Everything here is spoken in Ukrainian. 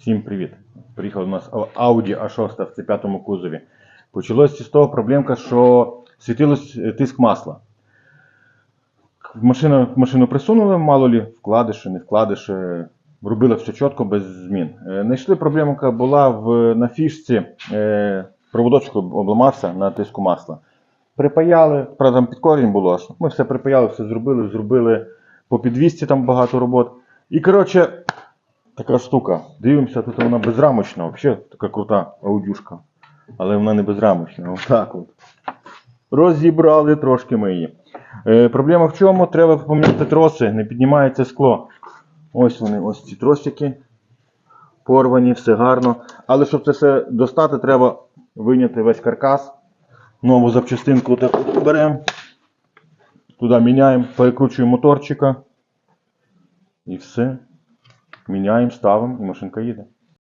Всім привіт! Приїхав у нас Audi A6 в C5 кузові. Почалося з того проблемка, що світилось е, тиск масла. Машину, машину присунули, мало лі, вкладиші, не вкладиші. Робили все чітко, без змін. Е, Знайшли проблемка була в, на фішці, е, проводочок обламався на тиску масла. Припаяли, правда, під корінь було. Ми все припаяли, все зробили, зробили по підвісці там багато робот. І коротше, така штука. Дивимося, тут вона безрамочна, взагалі така крута аудюшка. Але вона не безрамочна. Отак от. Розібрали трошки ми її. Е, проблема в чому? Треба поміняти троси, не піднімається скло. Ось вони, ось ці тросики. Порвані, все гарно. Але щоб це все достати, треба виняти весь каркас. Нову запчастинку так беремо. Туди міняємо, перекручуємо моторчика. І все. Міняємо, ставимо і машинка їде.